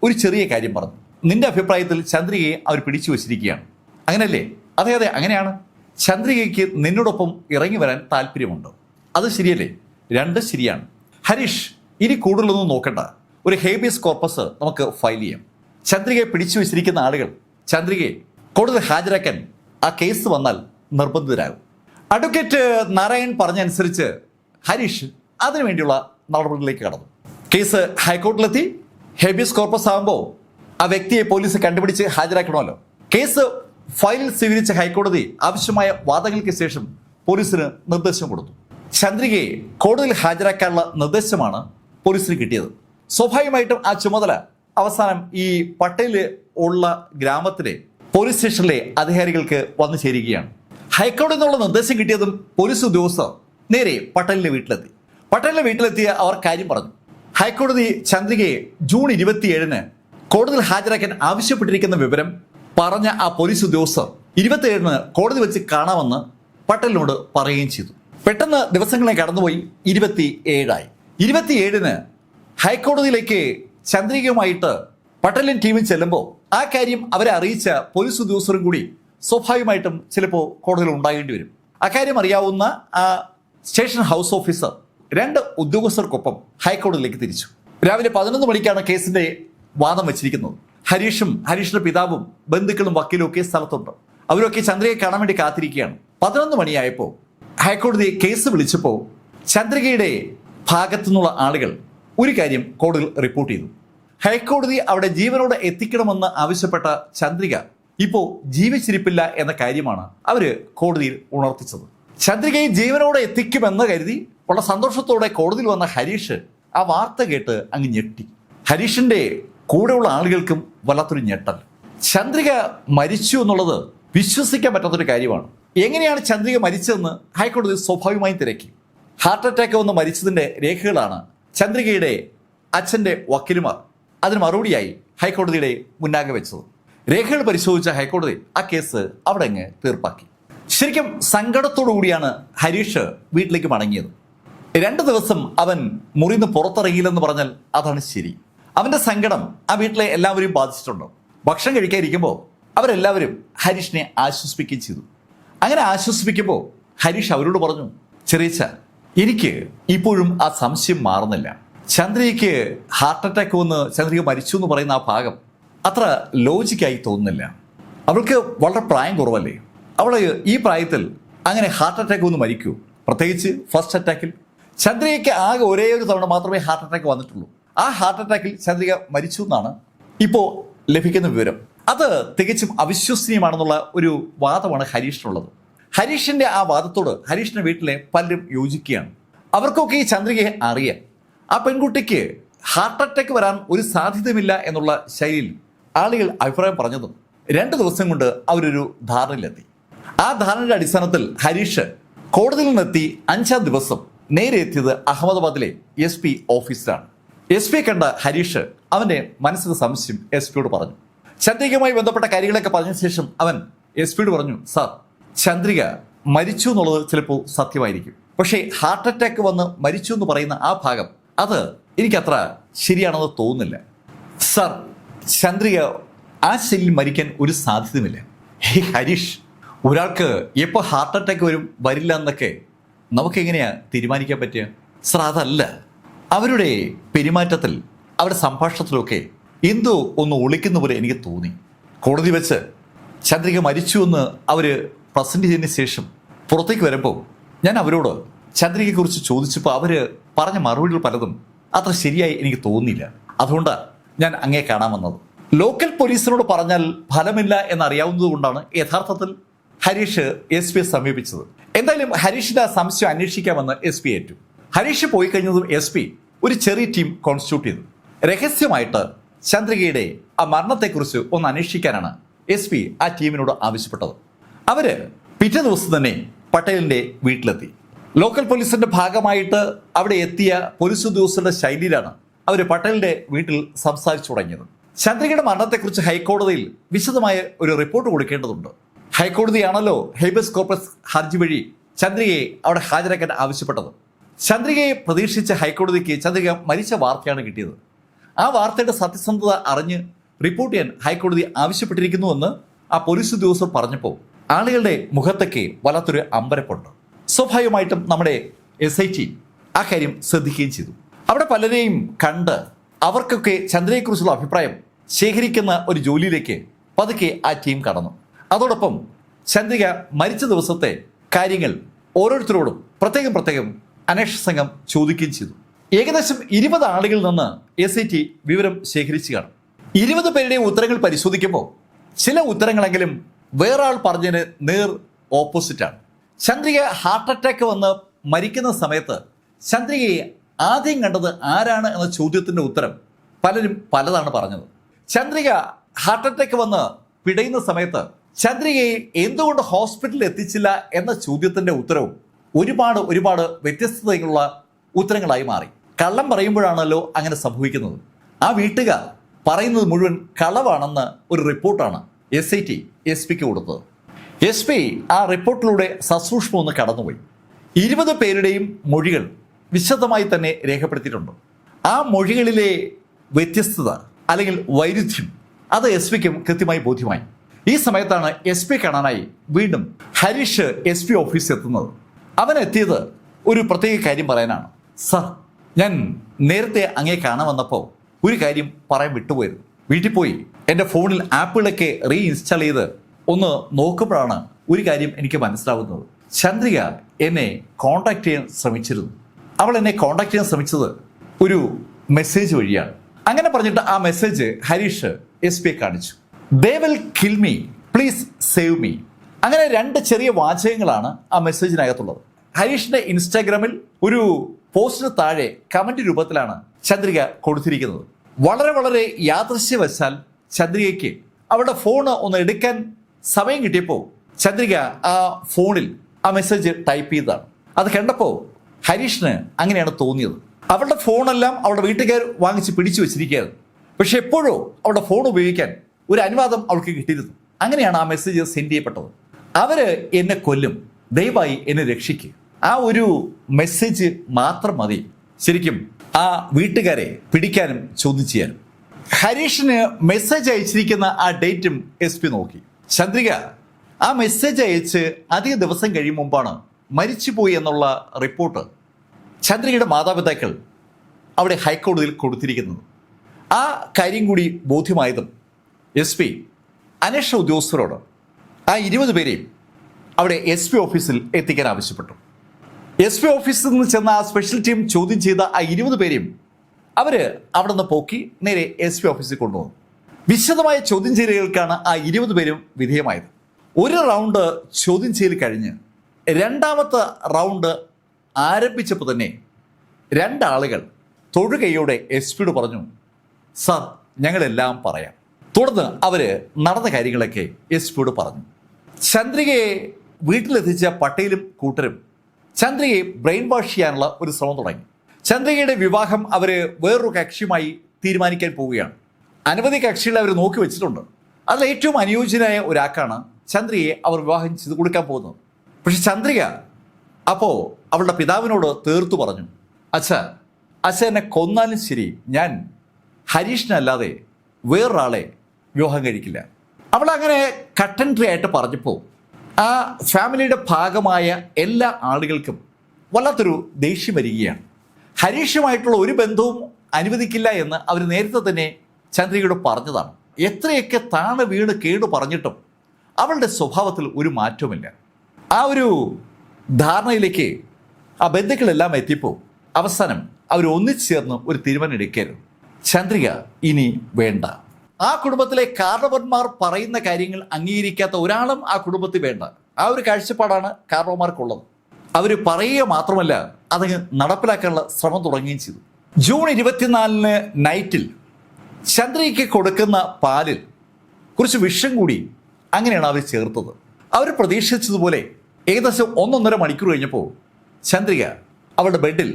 ഒരു ചെറിയ കാര്യം പറഞ്ഞു. നിന്റെ അഭിപ്രായത്തിൽ ചന്ദ്രികയെ അവർ പിടിച്ചു വച്ചിരിക്കുകയാണ്. അങ്ങനല്ലേ? അതെ അതെ അങ്ങനെയാണ്. ചന്ദ്രികയ്ക്ക് നിന്നോടൊപ്പം ഇറങ്ങി വരാൻ താല്പര്യമുണ്ട്. അത് ശരിയല്ലേ? രണ്ട് ശരിയാണ്. ഹരീഷ് ഇനി കൂടുതലൊന്നും നോക്കണ്ട. ഒരു ഹേബിയസ് കോർപ്പസ് നമുക്ക് ഫയൽ ചെയ്യാം. ചന്ദ്രികയെ പിടിച്ചു വെച്ചിരിക്കുന്ന ആളുകൾ ചന്ദ്രികയെ കൂടുതൽ ഹാജരാക്കാൻ ആ കേസ് വന്നാൽ നിർബന്ധിതരാകും. അഡ്വക്കേറ്റ് നാരായൺ പറഞ്ഞനുസരിച്ച് ഹരീഷ് അതിനുവേണ്ടിയുള്ള നടപടികളിലേക്ക് കടന്നു. കേസ് ഹൈക്കോടതിയിലെത്തി ഹെബിയസ് കോർപ്പസ് ആകുമ്പോൾ ആ വ്യക്തിയെ പോലീസ് കണ്ടുപിടിച്ച് ഹാജരാക്കണമല്ലോ. കേസ് ഫയലിൽ സ്വീകരിച്ച ഹൈക്കോടതി ആവശ്യമായ വാദങ്ങൾക്ക് ശേഷം പോലീസിന് നിർദ്ദേശം കൊടുത്തു. ചന്ദ്രികയെ കോടതിയിൽ ഹാജരാക്കാനുള്ള നിർദ്ദേശമാണ് പോലീസിന് കിട്ടിയത്. സ്വാഭാവികമായിട്ടും ആ ചുമതല അവസാനം ഈ പട്ടേൽ ഉള്ള ഗ്രാമത്തിലെ പോലീസ് സ്റ്റേഷനിലെ അധികാരികൾക്ക് വന്നു ചേരുകയാണ്. ഹൈക്കോടതി നിന്നുള്ള നിർദ്ദേശം കിട്ടിയതും പോലീസ് ഉദ്യോഗസ്ഥർ നേരെ പട്ടേലിന്റെ വീട്ടിലെത്തി. പട്ടേലിന്റെ വീട്ടിലെത്തിയ അവർ കാര്യം പറഞ്ഞു. ഹൈക്കോടതി ചന്ദ്രികയെ ജൂൺ ഇരുപത്തിയേഴിന് കോടതിയിൽ ഹാജരാക്കാൻ ആവശ്യപ്പെട്ടിരിക്കുന്ന വിവരം പറഞ്ഞ ആ പോലീസ് ഉദ്യോഗസ്ഥർ ഇരുപത്തിയേഴിന് കോടതി വെച്ച് കാണാമെന്ന് പട്ടേലിനോട് പറയുകയും ചെയ്തു. പെട്ടെന്ന് ദിവസങ്ങളെ കടന്നുപോയി ഇരുപത്തി ഏഴായി ഇരുപത്തിയേഴിന് ഹൈക്കോടതിയിലേക്ക് ചന്ദ്രികയുമായിട്ട് പട്ടേലിൻ ടീമിൽ ചെല്ലുമ്പോൾ ആ കാര്യം അവരെ അറിയിച്ച പോലീസ് ഉദ്യോഗസ്ഥരും കൂടി സ്വാഭാവികമായിട്ടും ചിലപ്പോൾ കോടതിയിൽ ഉണ്ടാകേണ്ടി വരും. അക്കാര്യം അറിയാവുന്ന ആ സ്റ്റേഷൻ ഹൗസ് ഓഫീസർ രണ്ട് ഉദ്യോഗസ്ഥർക്കൊപ്പം ഹൈക്കോടതിയിലേക്ക് തിരിച്ചു. രാവിലെ പതിനൊന്ന് മണിക്കാണ് കേസിന്റെ വാദം വെച്ചിരിക്കുന്നത്. ഹരീഷും ഹരീഷിന്റെ പിതാവും ബന്ധുക്കളും വക്കീലും ഒക്കെ സ്ഥലത്തുണ്ട്. അവരൊക്കെ ചന്ദ്രികയെ കാണാൻ വേണ്ടി കാത്തിരിക്കുകയാണ്. പതിനൊന്ന് മണിയായപ്പോൾ ഹൈക്കോടതി കേസ് വിളിച്ചപ്പോൾ ചന്ദ്രികയുടെ ഭാഗത്തു നിന്നുള്ള ആളുകൾ ഒരു കാര്യം കോടതിയിൽ റിപ്പോർട്ട് ചെയ്തു. ഹൈക്കോടതി അവിടെ ജീവനോടെ എത്തിക്കണമെന്ന് ആവശ്യപ്പെട്ട ചന്ദ്രിക ഇപ്പോൾ ജീവിച്ചിരിപ്പില്ല എന്ന കാര്യമാണ് അവർ കോടതിയിൽ ഉണർത്തിച്ചത്. ചന്ദ്രികയെ ജീവനോടെ എത്തിക്കുമെന്ന് കരുതി ഉള്ള സന്തോഷത്തോടെ കോടതിയിൽ വന്ന ഹരീഷ് ആ വാർത്ത കേട്ട് അങ്ങ് ഞെട്ടി. ഹരീഷിന്റെ കൂടെയുള്ള ആളുകൾക്കും വല്ലാത്തൊരു ഞെട്ടൽ. ചന്ദ്രിക മരിച്ചു എന്നുള്ളത് വിശ്വസിക്കാൻ പറ്റാത്തൊരു കാര്യമാണ്. എങ്ങനെയാണ് ചന്ദ്രിക മരിച്ചതെന്ന് ഹൈക്കോടതി സ്വാഭാവികമായും തിരക്കി. ഹാർട്ട് അറ്റാക്ക് വന്ന് മരിച്ചതിന്റെ രേഖകളാണ് ചന്ദ്രികയുടെ അച്ഛന്റെ വക്കീലുമാർ. അതിന് മറുപടിയായി ഹൈക്കോടതിയുടെ മുന്നാകെ വെച്ചത്. രേഖകൾ പരിശോധിച്ച ഹൈക്കോടതി ആ കേസ് അവിടെ അങ്ങ് തീർപ്പാക്കി. ശരിക്കും സങ്കടത്തോടു കൂടിയാണ് ഹരീഷ് വീട്ടിലേക്ക് മടങ്ങിയത്. രണ്ട് ദിവസം അവൻ മുറിന്ന് പുറത്തിറങ്ങിയില്ലെന്ന് പറഞ്ഞാൽ അതാണ് ശരി. അവന്റെ സങ്കടം ആ വീട്ടിലെ എല്ലാവരെയും ബാധിച്ചിട്ടുണ്ട്. ഭക്ഷണം കഴിക്കാതിരിക്കുമ്പോൾ അവരെല്ലാവരും ഹരീഷിനെ ആശ്വസിപ്പിക്കുകയും ചെയ്തു. അങ്ങനെ ആശ്വസിപ്പിക്കുമ്പോൾ ഹരീഷ് അവരോട് പറഞ്ഞു ചെറിയച്ച എനിക്ക് ഇപ്പോഴും ആ സംശയം മാറുന്നില്ല. ചന്ദ്രയ്ക്ക് ഹാർട്ട് അറ്റാക്ക് വന്ന് ചന്ദ്രിക മരിച്ചു എന്ന് പറയുന്ന ആ ഭാഗം അത്ര ലോജിക്കായി തോന്നുന്നില്ല. അവൾക്ക് വളരെ പ്രായം കുറവല്ലേ? അവൾ ഈ പ്രായത്തിൽ അങ്ങനെ ഹാർട്ട് അറ്റാക്ക് ഒന്ന് മരിക്കൂ. പ്രത്യേകിച്ച് ഫസ്റ്റ് അറ്റാക്കിൽ ചന്ദ്രികയ്ക്ക് ആകെ ഒരേ ഒരു തവണ മാത്രമേ ഹാർട്ട് അറ്റാക്ക് വന്നിട്ടുള്ളൂ. ആ ഹാർട്ട് അറ്റാക്കിൽ ചന്ദ്രിക മരിച്ചു എന്നാണ് ഇപ്പോൾ ലഭിക്കുന്ന വിവരം. അത് തികച്ചും അവിശ്വസനീയമാണെന്നുള്ള ഒരു വാദമാണ് ഹരീഷിനുള്ളത്. ഹരീഷിന്റെ ആ വാദത്തോട് ഹരീഷിന്റെ വീട്ടിലെ പലരും യോജിക്കുകയാണ്. അവർക്കൊക്കെ ഈ ചന്ദ്രികയെ അറിയാം. ആ പെൺകുട്ടിക്ക് ഹാർട്ട് അറ്റാക്ക് വരാൻ ഒരു സാധ്യതയുമില്ല എന്നുള്ള ശൈലിയിൽ ആളുകൾ അഭിപ്രായം പറഞ്ഞതും രണ്ട് ദിവസം കൊണ്ട് അവരൊരു ധാരണയിലെത്തി. ആ ധാരണയുടെ അടിസ്ഥാനത്തിൽ ഹരീഷ് കോടതിയിൽ നിന്നെത്തി അഞ്ചാം ദിവസം നേരെ എത്തിയത് അഹമ്മദാബാദിലെ എസ് പി ഓഫീസിലാണ്. എസ് പി കണ്ട ഹരീഷ് അവന്റെ മനസ്സിന് സംശയം എസ് പിയോട് പറഞ്ഞു. ചന്ദ്രികയുമായി ബന്ധപ്പെട്ട കാര്യങ്ങളൊക്കെ പറഞ്ഞ ശേഷം അവൻ എസ് പിയോട് പറഞ്ഞു സാർ ചന്ദ്രിക മരിച്ചു എന്നുള്ളത് ചിലപ്പോൾ സത്യമായിരിക്കും. പക്ഷേ ഹാർട്ട് അറ്റാക്ക് വന്ന് മരിച്ചു എന്ന് പറയുന്ന ആ ഭാഗം അത് എനിക്കത്ര ശരിയാണെന്ന് തോന്നുന്നില്ല. സാർ ചന്ദ്രിക ആ ശല്യം മരിക്കാൻ ഒരു സാധ്യതയുമില്ല. ഹേ ഹരീഷ് ഒരാൾക്ക് എപ്പോൾ ഹാർട്ട് അറ്റാക്ക് വരും വരില്ല എന്നൊക്കെ നമുക്കെങ്ങനെയാ തീരുമാനിക്കാൻ പറ്റുക? സാർ അതല്ല. അവരുടെ പെരുമാറ്റത്തിൽ അവരുടെ സംഭാഷണത്തിലൊക്കെ എന്തോ ഒന്ന് ഒളിക്കുന്ന പോലെ എനിക്ക് തോന്നി. കോടതി വെച്ച് ചന്ദ്രിക മരിച്ചു എന്ന് അവർ പ്രസന്റ് ചെയ്തതിന് ശേഷം പുറത്തേക്ക് വരുമ്പോൾ ഞാൻ അവരോട് ചന്ദ്രികയെക്കുറിച്ച് ചോദിച്ചപ്പോൾ അവർ പറഞ്ഞ മറുപടികൾ പലതും അത്ര ശരിയായി എനിക്ക് തോന്നിയില്ല. അതുകൊണ്ടാണ് ഞാൻ അങ്ങേ കാണാൻ വന്നത്. ലോക്കൽ പോലീസിനോട് പറഞ്ഞാൽ ഫലമില്ല എന്നറിയാവുന്നത് കൊണ്ടാണ് യഥാർത്ഥത്തിൽ ഹരീഷ് എസ് പിയെ സമീപിച്ചത്. എന്തായാലും ഹരീഷിന്റെ ആ സംശയം അന്വേഷിക്കാമെന്ന് എസ് പി ഏറ്റു. ഹരീഷ് പോയി കഴിഞ്ഞതും എസ് പി ഒരു ചെറിയ ടീം കോൺസ്റ്റിറ്റ്യൂട്ട് ചെയ്തു. രഹസ്യമായിട്ട് ചന്ദ്രികയുടെ ആ മരണത്തെക്കുറിച്ച് ഒന്ന് അന്വേഷിക്കാനാണ് എസ് പി ആ ടീമിനോട് ആവശ്യപ്പെട്ടത്. അവർ പിറ്റേ ദിവസം തന്നെ പട്ടേലിന്റെ വീട്ടിലെത്തി. ലോക്കൽ പോലീസിന്റെ ഭാഗമായിട്ട് അവിടെ എത്തിയ പോലീസ് ഉദ്യോഗസ്ഥരുടെ ശൈലിയിലാണ് അവർ പട്ടേലിന്റെ വീട്ടിൽ സംസാരിച്ചു തുടങ്ങിയത്. ചന്ദ്രികയുടെ മരണത്തെക്കുറിച്ച് ഹൈക്കോടതിയിൽ വിശദമായ ഒരു റിപ്പോർട്ട് കൊടുക്കേണ്ടതുണ്ട്. ഹൈക്കോടതിയാണല്ലോ ഹേബസ് കോർപ്പസ് ഹർജി വഴി ചന്ദ്രികയെ അവിടെ ഹാജരാക്കാൻ ആവശ്യപ്പെട്ടത്. ചന്ദ്രികയെ പ്രതീക്ഷിച്ച ഹൈക്കോടതിക്ക് ചന്ദ്രിക മരിച്ച വാർത്തയാണ് കിട്ടിയത്. ആ വാർത്തയുടെ സത്യസന്ധത അറിഞ്ഞ് റിപ്പോർട്ട് ചെയ്യാൻ ഹൈക്കോടതി ആവശ്യപ്പെട്ടിരിക്കുന്നുവെന്ന് ആ പോലീസ് ഉദ്യോഗസ്ഥർ പറഞ്ഞപ്പോൾ ആളുകളുടെ മുഖത്തൊക്കെ വല്ലാത്തൊരു അമ്പരപ്പുണ്ട്. സ്വാഭാവികമായിട്ടും നമ്മുടെ എസ് ഐ ടി ആ കാര്യം ശ്രദ്ധിക്കുകയും ചെയ്തു. അവിടെ പലരെയും കണ്ട് അവർക്കൊക്കെ ചന്ദ്രയെക്കുറിച്ചുള്ള അഭിപ്രായം ശേഖരിക്കുന്ന ഒരു ജോലിയിലേക്ക് പതുക്കെ ആ ടീം കടന്നു. അതോടൊപ്പം ചന്ദ്രിക മരിച്ച ദിവസത്തെ കാര്യങ്ങൾ ഓരോരുത്തരോടും പ്രത്യേകം പ്രത്യേകം അന്വേഷണ സംഘം ചോദിക്കുകയും ചെയ്തു. ഏകദേശം ഇരുപത് ആളുകളിൽ നിന്ന് എസ് ഐ ടി വിവരം ശേഖരിച്ചു കാണും ഇരുപത് പേരുടെയും ഉത്തരങ്ങൾ പരിശോധിക്കുമ്പോൾ ചില ഉത്തരങ്ങളെങ്കിലും വേറെ ആൾ പറഞ്ഞതിന് നേർ ഓപ്പോസിറ്റാണ് ചന്ദ്രിക ഹാർട്ട് അറ്റാക്ക് വന്ന് മരിക്കുന്ന സമയത്ത് ചന്ദ്രികയെ ആദ്യം കണ്ടത് ആരാണ് എന്ന ചോദ്യത്തിന്റെ ഉത്തരം പലരും പലതാണ് പറഞ്ഞത്. ചന്ദ്രിക ഹാർട്ട് അറ്റാക്ക് വന്ന് പിടയുന്ന സമയത്ത് ചന്ദ്രികയെ എന്തുകൊണ്ട് ഹോസ്പിറ്റലിൽ എത്തിച്ചില്ല എന്ന ചോദ്യത്തിന്റെ ഉത്തരവും ഒരുപാട് ഒരുപാട് വ്യത്യസ്തതയുള്ള ഉത്തരങ്ങളായി മാറി. കള്ളം പറയുമ്പോഴാണല്ലോ അങ്ങനെ സംഭവിക്കുന്നത്. ആ വീട്ടുകാർ പറയുന്നത് മുഴുവൻ കളവാണെന്ന് ഒരു റിപ്പോർട്ടാണ് എസ് ഐ ടി എസ് പിക്ക് കൊടുത്തത്. എസ് പി ആ റിപ്പോർട്ടിലൂടെ സസൂക്ഷ്മം ഒന്ന് കടന്നുപോയി. ഇരുപത് പേരുടെയും മൊഴികൾ വിശദമായി തന്നെ രേഖപ്പെടുത്തിയിട്ടുണ്ട്. ആ മൊഴികളിലെ വ്യത്യസ്തത അല്ലെങ്കിൽ വൈരുദ്ധ്യം അത് എസ് പിക്കും കൃത്യമായി ബോധ്യമായി. ഈ സമയത്താണ് എസ് പി കാണാനായി വീണ്ടും ഹരീഷ് എസ് പി ഓഫീസിൽ എത്തുന്നത്. അവൻ എത്തിയത് ഒരു പ്രത്യേക കാര്യം പറയാനാണ്. സർ ഞാൻ നേരത്തെ അങ്ങേ കാണാൻ വന്നപ്പോൾ ഒരു കാര്യം പറയാൻ വിട്ടുപോയിരുന്നു. വീട്ടിൽ പോയി എന്റെ ഫോണിൽ ആപ്പുകളൊക്കെ റീഇൻസ്റ്റാൾ ചെയ്ത് ഒന്ന് നോക്കുമ്പോഴാണ് ഒരു കാര്യം എനിക്ക് മനസ്സിലാവുന്നത്. ചന്ദ്രിക എന്നെ കോണ്ടാക്ട് ചെയ്യാൻ ശ്രമിച്ചിരുന്നു. അവൾ എന്നെ കോണ്ടാക്ട് ചെയ്യാൻ ശ്രമിച്ചത് ഒരു മെസ്സേജ് വഴിയാണ്. അങ്ങനെ പറഞ്ഞിട്ട് ആ മെസ്സേജ് ഹരീഷ് എസ് കാണിച്ചു. They will kill me please save me അങ്ങനെ രണ്ട് ചെറിയ വാചകങ്ങളാണ് ആ മെസ്സേജിനകത്തുള്ളത്. ഹരീഷിന്റെ ഇൻസ്റ്റാഗ്രാമിൽ ഒരു പോസ്റ്റിന് താഴെ കമന്റ് രൂപത്തിലാണ് ചന്ദ്രിക കൊടുത്തിരിക്കുന്നത്. വളരെ വളരെ യാദൃശ്യവശാൽ ചന്ദ്രികയ്ക്ക് അവരുടെ ഫോണ് ഒന്ന് എടുക്കാൻ സമയം കിട്ടിയപ്പോൾ ചന്ദ്രിക ആ ഫോണിൽ ആ മെസ്സേജ് ടൈപ്പ് ചെയ്തതാണ്. അത് കണ്ടപ്പോൾ ഹരീഷിന് അങ്ങനെയാണ് തോന്നിയത്. അവളുടെ ഫോണെല്ലാം അവളുടെ വീട്ടുകാർ വാങ്ങിച്ച് പിടിച്ചു വെച്ചിരിക്കുകയായിരുന്നു. പക്ഷെ എപ്പോഴോ അവളുടെ ഫോൺ ഉപയോഗിക്കാൻ ഒരു അനുവാദം അവൾക്ക് കിട്ടിയിരുന്നു. അങ്ങനെയാണ് ആ മെസ്സേജ് സെൻഡ് ചെയ്യപ്പെട്ടത്. അവർ എന്നെ കൊല്ലും. ദയവായി എന്നെ രക്ഷിക്കുക ആ ഒരു മെസ്സേജ് മാത്രം മതി. ശരിക്കും ആ വീട്ടുകാരെ പിടിക്കാനും ചോദ്യം ചെയ്യാനും. ഹരീഷിന് മെസ്സേജ് അയച്ചിരിക്കുന്ന ആ ഡേറ്റും എസ് പി നോക്കി. ചന്ദ്രിക ആ മെസ്സേജ് അയച്ച് അധിക ദിവസം കഴിയും മുമ്പാണ് മരിച്ചുപോയി എന്നുള്ള റിപ്പോർട്ട് ചന്ദ്രികയുടെ മാതാപിതാക്കൾ അവിടെ ഹൈക്കോടതിയിൽ കൊടുത്തിരിക്കുന്നത്. ആ കാര്യം കൂടി ബോധ്യമായതും എസ് പി അന്വേഷണ ഉദ്യോഗസ്ഥരോട് ആ ഇരുപത് പേരെയും അവിടെ എസ് പി ഓഫീസിൽ എത്തിക്കാൻ ആവശ്യപ്പെട്ടു. എസ് പി ഓഫീസിൽ നിന്ന് ചെന്ന ആ സ്പെഷ്യൽ ടീം ചോദ്യം ചെയ്ത ആ ഇരുപത് പേരെയും അവർ അവിടെ നിന്ന് പോക്കി നേരെ എസ് പി ഓഫീസിൽ കൊണ്ടുവന്നു. വിശദമായ ചോദ്യം ചെയ്യലുകൾക്കാണ് ആ ഇരുപത് പേരും വിധേയമായത്. ഒരു റൗണ്ട് ചോദ്യം ചെയ്യൽ കഴിഞ്ഞ് രണ്ടാമത്തെ റൗണ്ട് ആരംഭിച്ചപ്പോൾ തന്നെ രണ്ടാളുകൾ തൊഴുകയോടെ എസ് പിയോട് പറഞ്ഞു സർ ഞങ്ങളെല്ലാം പറയാം. തുടർന്ന് അവർ നടന്ന കാര്യങ്ങളൊക്കെ എസ് പിയോട് പറഞ്ഞു. ചന്ദ്രികയെ വീട്ടിലെത്തിച്ച പട്ടേലും കൂട്ടരും ചന്ദ്രികയെ ബ്രെയിൻ വാഷ് ചെയ്യാനുള്ള ഒരു ശ്രമം തുടങ്ങി. ചന്ദ്രികയുടെ വിവാഹം അവർ വേറൊരു കക്ഷിയുമായി തീരുമാനിക്കാൻ പോവുകയാണ്. അനവധി കക്ഷികളെ അവർ നോക്കി വെച്ചിട്ടുണ്ട്. അതിൽ ഏറ്റവും അനുയോജ്യനായ ഒരാൾക്കാണ് ചന്ദ്രികയെ അവർ വിവാഹം ചെയ്ത് കൊടുക്കാൻ പോകുന്നത്. പക്ഷെ ചന്ദ്രിക അപ്പോൾ അവളുടെ പിതാവിനോട് തീർത്തു പറഞ്ഞു അച്ഛ അച്ഛ എന്നെ കൊന്നാലും ശരി. ഞാൻ ഹരീഷിനല്ലാതെ വേറൊരാളെ വിവാഹം കഴിക്കില്ല അവൾ അങ്ങനെ കട്ടൻട്രി ആയിട്ട് പറഞ്ഞപ്പോൾ ആ ഫാമിലിയുടെ ഭാഗമായ എല്ലാ ആളുകൾക്കും വല്ലാത്തൊരു ദേഷ്യം വരികയാണ്. ഹരീഷുമായിട്ടുള്ള ഒരു ബന്ധവും അനുവദിക്കില്ല എന്ന് അവർ നേരത്തെ തന്നെ ചന്ദ്രികയോട് പറഞ്ഞതാണ്. എത്രയൊക്കെ താണ് വീണ് കേടു പറഞ്ഞിട്ടും അവളുടെ സ്വഭാവത്തിൽ ഒരു മാറ്റവുമില്ല. ആ ഒരു ധാരണയിലേക്ക് ആ ബന്ധുക്കളെല്ലാം എത്തിയപ്പോൾ അവസാനം അവർ ഒന്നിച്ചു ചേർന്ന് ഒരു തീരുമാനം എടുക്കരുത് ചന്ദ്രിക ഇനി വേണ്ട. ആ കുടുംബത്തിലെ കാരണവന്മാർ പറയുന്ന കാര്യങ്ങൾ അംഗീകരിക്കാത്ത ഒരാളും ആ കുടുംബത്തിൽ വേണ്ട. ആ ഒരു കാഴ്ചപ്പാടാണ് കാരണവന്മാർക്കുള്ളത് അവർ പറയുക മാത്രമല്ല അത് നടപ്പിലാക്കാനുള്ള ശ്രമം തുടങ്ങുകയും ചെയ്തു. ജൂൺ ഇരുപത്തിനാലിന് നൈറ്റിൽ ചന്ദ്രയ്ക്ക് കൊടുക്കുന്ന പാലിൽ കുറച്ച് വിഷം കൂടി അങ്ങനെയാണ് അവർ ചേർത്തത്. അവർ പ്രതീക്ഷിച്ചതുപോലെ ഏകദേശം ഒന്നൊന്നര മണിക്കൂർ കഴിഞ്ഞപ്പോൾ ചന്ദ്രിക അവളുടെ ബെഡിൽ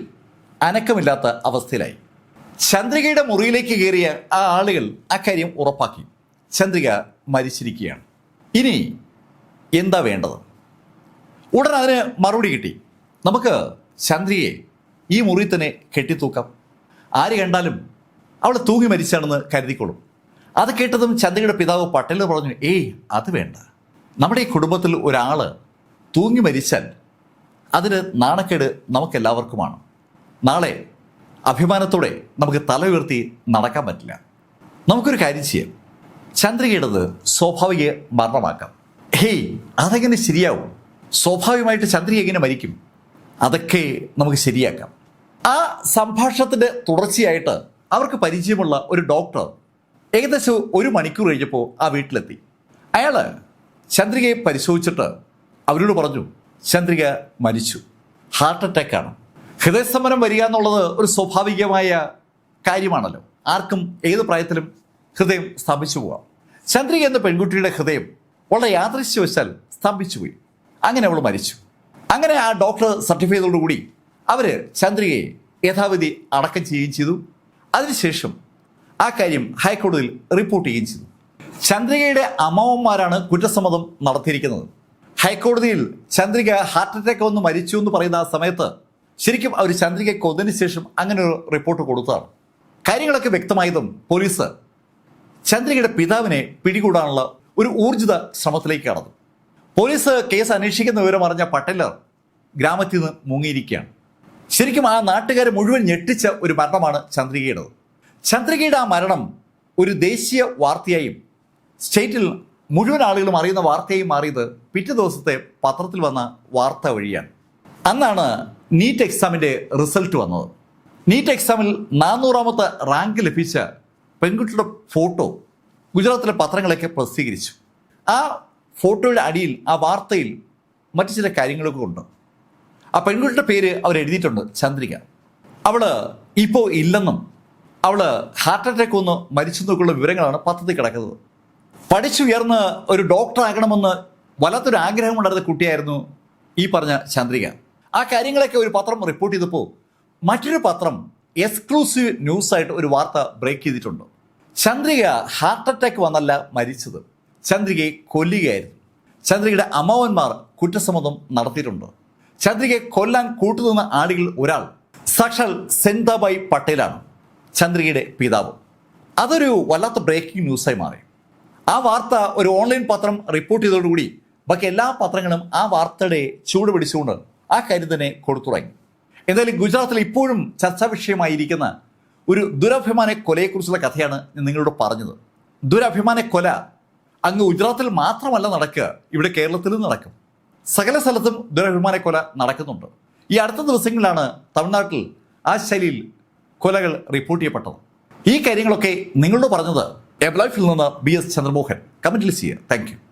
അനക്കമില്ലാത്ത അവസ്ഥയിലായി. ചന്ദ്രികയുടെ മുറിയിലേക്ക് കയറിയ ആ ആളുകൾ അക്കാര്യം ഉറപ്പാക്കി. ചന്ദ്രിക മരിച്ചിരിക്കുകയാണ്. ഇനി എന്താ വേണ്ടത്? ഉടൻ അതിന് മറുപടി കിട്ടി. നമുക്ക് ചന്ദ്രികയെ ഈ മുറിയിൽ തന്നെ കെട്ടിത്തൂക്കാം. ആര് കണ്ടാലും അവൾ തൂങ്ങി മരിച്ചാണെന്ന് കരുതിക്കോളും. അത് കേട്ടതും ചന്ദ്രയുടെ പിതാവ് പട്ടേൽ പറഞ്ഞു ഏയ് അത് വേണ്ട. നമ്മുടെ ഈ കുടുംബത്തിൽ ഒരാൾ തൂങ്ങി മരിച്ചാൽ അതിന് നാണക്കേട് നമുക്കെല്ലാവർക്കുമാണ്. നാളെ അഭിമാനത്തോടെ നമുക്ക് തല ഉയർത്തി നടക്കാൻ പറ്റില്ല. നമുക്കൊരു കാര്യം ചെയ്യാം. ചന്ദ്രികയുടേത് സ്വാഭാവിക മരണമാക്കാം. ഹേയ് അതെങ്ങനെ ശരിയാവും? സ്വാഭാവികമായിട്ട് ചന്ദ്രിക എങ്ങനെ മരിക്കും? അതൊക്കെ നമുക്ക് ശരിയാക്കാം. ആ സംഭാഷണത്തിന്റെ തുടർച്ചയായിട്ട് അവർക്ക് പരിചയമുള്ള ഒരു ഡോക്ടർ ഏകദേശം ഒരു മണിക്കൂർ കഴിഞ്ഞപ്പോൾ ആ വീട്ടിലെത്തി. അയാൾ ചന്ദ്രികയെ പരിശോധിച്ചിട്ട് അവരോട് പറഞ്ഞു ചന്ദ്രിക മരിച്ചു. ഹാർട്ട് അറ്റാക്കാണ്. ഹൃദയസ്തംഭനം വരിക എന്നുള്ളത് ഒരു സ്വാഭാവികമായ കാര്യമാണല്ലോ. ആർക്കും ഏത് പ്രായത്തിലും ഹൃദയം സ്തംഭിച്ചു പോകാം ചന്ദ്രിക എന്ന പെൺകുട്ടിയുടെ ഹൃദയം വളരെ യാദൃശ്യവശാൽ സ്തംഭിച്ചു പോയി. അങ്ങനെ അവൾ മരിച്ചു. അങ്ങനെ ആ ഡോക്ടർ സർട്ടിഫൈ ചെയ്തതോടുകൂടി അവർ ചന്ദ്രികയെ യഥാവിധി അടക്കം ചെയ്യുകയും ചെയ്തു. അതിനുശേഷം ആ കാര്യം ഹൈക്കോടതിയിൽ റിപ്പോർട്ട് ചെയ്യുകയും ചെയ്തു. ചന്ദ്രികയുടെ അമ്മാവന്മാരാണ് കുറ്റസമ്മതം നടത്തിയിരിക്കുന്നത്. ഹൈക്കോടതിയിൽ ചന്ദ്രിക ഹാർട്ട് അറ്റാക്ക് വന്ന് മരിച്ചു എന്ന് പറയുന്ന ആ സമയത്ത് ശരിക്കും അവർ ചന്ദ്രിക കൊന്നതിന് ശേഷം അങ്ങനെ ഒരു റിപ്പോർട്ട് കൊടുത്തതാണ്. കാര്യങ്ങളൊക്കെ വ്യക്തമായതും പോലീസ് ചന്ദ്രികയുടെ പിതാവിനെ പിടികൂടാനുള്ള ഒരു ഊർജിത ശ്രമത്തിലേക്ക് കടന്നു പോലീസ് കേസ് അന്വേഷിക്കുന്ന വിവരം അറിഞ്ഞ പട്ടേലർ ഗ്രാമത്തിൽ നിന്ന് മുങ്ങിയിരിക്കുകയാണ്. ശരിക്കും ആ നാട്ടുകാരെ മുഴുവൻ ഞെട്ടിച്ച ഒരു മരണമാണ് ചന്ദ്രികയുടേത്. ചന്ദ്രികയുടെ ആ മരണം ഒരു ദേശീയ വാർത്തയായും സ്റ്റേറ്റിൽ മുഴുവൻ ആളുകളും അറിയുന്ന വാർത്തയായി മാറിയത് പിറ്റേ ദിവസത്തെ പത്രത്തിൽ വന്ന വാർത്ത വഴിയാണ്. അന്നാണ് നീറ്റ് എക്സാമിന്റെ റിസൾട്ട് വന്നത്. നീറ്റ് എക്സാമിൽ നാനൂറാമത്തെ റാങ്ക് ലഭിച്ച പെൺകുട്ടിയുടെ ഫോട്ടോ ഗുജറാത്തിലെ പത്രങ്ങളൊക്കെ പ്രസിദ്ധീകരിച്ചു. ആ ഫോട്ടോയുടെ അടിയിൽ ആ വാർത്തയിൽ മറ്റു ചില കാര്യങ്ങളൊക്കെ ഉണ്ട്. ആ പെൺകുട്ടിയുടെ പേര് അവർ എഴുതിയിട്ടുണ്ട് ചന്ദ്രിക. അവൾ ഇപ്പോൾ ഇല്ലെന്നും അവൾ ഹാർട്ട് അറ്റാക്ക് ഒന്ന് മരിച്ചു നോക്കുള്ള വിവരങ്ങളാണ് പത്രത്തിൽ കിടക്കുന്നത്. പഠിച്ചുയർന്ന് ഒരു ഡോക്ടർ ആകണമെന്ന് വല്ലാത്തൊരു ആഗ്രഹമുണ്ടായിരുന്ന കുട്ടിയായിരുന്നു ഈ പറഞ്ഞ ചന്ദ്രിക. ആ കാര്യങ്ങളൊക്കെ ഒരു പത്രം റിപ്പോർട്ട് ചെയ്തപ്പോൾ മറ്റൊരു പത്രം എക്സ്ക്ലൂസീവ് ന്യൂസായിട്ട് ഒരു വാർത്ത ബ്രേക്ക് ചെയ്തിട്ടുണ്ട്. ചന്ദ്രിക ഹാർട്ട് അറ്റാക്ക് വന്നല്ല മരിച്ചത്. ചന്ദ്രികയെ കൊല്ലുകയായിരുന്നു. ചന്ദ്രികയുടെ അമ്മാവന്മാർ കുറ്റസമ്മതം നടത്തിയിട്ടുണ്ട്. ചന്ദ്രികയെ കൊല്ലാൻ കൂട്ടുനിന്ന ആളുകളിൽ ഒരാൾ സക്ഷൽ സെന്താബായി പട്ടേലാണ് ചന്ദ്രികയുടെ പിതാവ്. അതൊരു വല്ലാത്ത ബ്രേക്കിംഗ് ന്യൂസായി മാറി. ആ വാർത്ത ഒരു ഓൺലൈൻ പത്രം റിപ്പോർട്ട് ചെയ്തതോടുകൂടി ബാക്കി എല്ലാ പത്രങ്ങളും ആ വാർത്തയുടെ ചൂട് പിടിച്ചുകൊണ്ട് ആ കാര്യം തന്നെ കൊടുത്തു തുടങ്ങി. എന്തായാലും ഗുജറാത്തിൽ ഇപ്പോഴും ചർച്ചാ വിഷയമായിരിക്കുന്ന ഒരു ദുരഭിമാന കൊലയെക്കുറിച്ചുള്ള കഥയാണ് നിങ്ങളോട് പറഞ്ഞത്. ദുരഭിമാന കൊല അങ്ങ് ഗുജറാത്തിൽ മാത്രമല്ല നടക്കുക ഇവിടെ കേരളത്തിലും നടക്കും. സകല സ്ഥലത്തും ദുരഭിമാന കൊല നടക്കുന്നുണ്ട്. ഈ അടുത്ത ദിവസങ്ങളിലാണ് തമിഴ്നാട്ടിൽ ആ ശൈലിയിൽ കൊലകൾ റിപ്പോർട്ട് ചെയ്യപ്പെട്ടത്. ഈ കാര്യങ്ങളൊക്കെ നിങ്ങളോട് പറഞ്ഞത് എബ്ലൈഫിൽ നിന്ന് ബി എസ് ചന്ദ്രമോഹൻ. കമന്റിൽ ചെയ്യുക. താങ്ക്